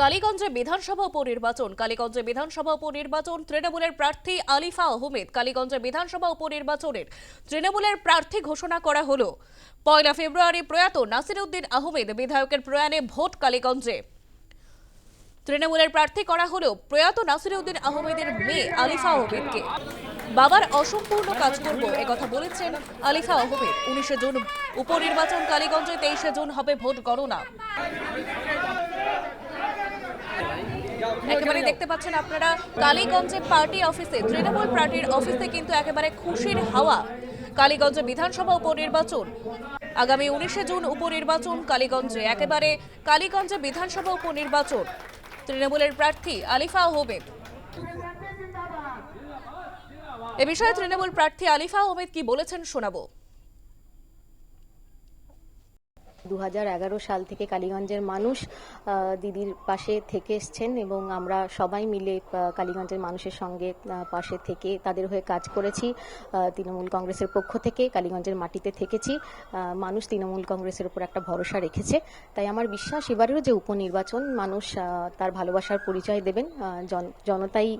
কালীগঞ্জে বিধানসভা উপনির্বাচন। কালীগঞ্জে বিধানসভা উপনির্বাচন, তৃণমূলের প্রার্থী আলিফা আহমেদ। কালীগঞ্জে বিধানসভা উপনির্বাচনের তৃণমূলের প্রার্থী ঘোষণা করা হলো। পয়লা ফেব্রুয়ারি প্রয়াত নাসিরউদ্দিন আহমেদ বিধায়কের প্রয়াণে ভোট কালীগঞ্জে। তৃণমূলের প্রার্থী করা হলো প্রয়াত নাসিরউদ্দিন আহমেদের মেয়ে আলিফা আহমেদকে। বাবার অসম্পূর্ণ কাজ করব একথা বলেছেন আলিফা আহমেদ। উনিশে জুন উপনির্বাচন কালীগঞ্জে, তেইশে জুন হবে ভোট গণনা। একেবারে দেখতে পাচ্ছেন আপনারা কালীগঞ্জে পার্টি অফিসে তৃণমূল পার্টির অফিসে কিন্তু একেবারে খুশির হাওয়া। কালীগঞ্জে বিধানসভা উপনির্বাচন। আগামী উনিশে জুন উপনির্বাচন কালীগঞ্জে একেবারে কালীগঞ্জে বিধানসভা উপনির্বাচন। তৃণমূলের প্রার্থী আলিফা আহমেদ এ বিষয়ে তৃণমূল প্রার্থী আলিফা আহমেদ কি বলেছেন শোনাবো। দু হাজার এগারো সাল থেকে কালীগঞ্জের মানুষ দিদির পাশে থেকে এসছেন এবং আমরা সবাই মিলে কালীগঞ্জের মানুষের সঙ্গে পাশে থেকে তাদের হয়ে কাজ করেছি। তৃণমূল কংগ্রেসের পক্ষ থেকে, কালীগঞ্জের মাটিতে থেকেছি। মানুষ তৃণমূল কংগ্রেসের উপর একটা ভরসা রেখেছে। তাই আমার বিশ্বাস এবারেও যে উপনির্বাচন, মানুষ তার ভালোবাসার পরিচয় দেবেন। জন- জনতাই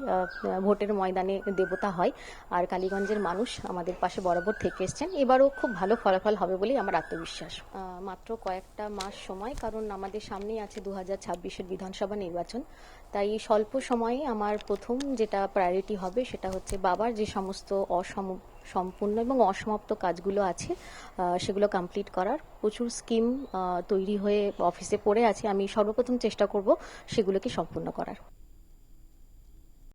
ভোটের ময়দানে দেবতা হয়। আর কালীগঞ্জের মানুষ আমাদের পাশে বরাবর থেকে এসছেন। এবারও খুব ভালো ফলাফল হবে বলেই আমার আত্মবিশ্বাস। মাত্র কয়েকটা মাস সময়, কারণ আমাদের সামনেই আছে দু হাজার ছাব্বিশের বিধানসভা নির্বাচন। তাই স্বল্প সময়ে আমার প্রথম যেটা প্রায়োরিটি হবে সেটা হচ্ছে বাবার যে সমস্ত অসম, সম্পূর্ণ এবং অসমাপ্ত কাজগুলো আছে সেগুলো কমপ্লিট করার। প্রচুর স্কিম তৈরি হয়ে অফিসে পড়ে আছে। আমি সর্বপ্রথম চেষ্টা করব সেগুলোকে সম্পূর্ণ করার।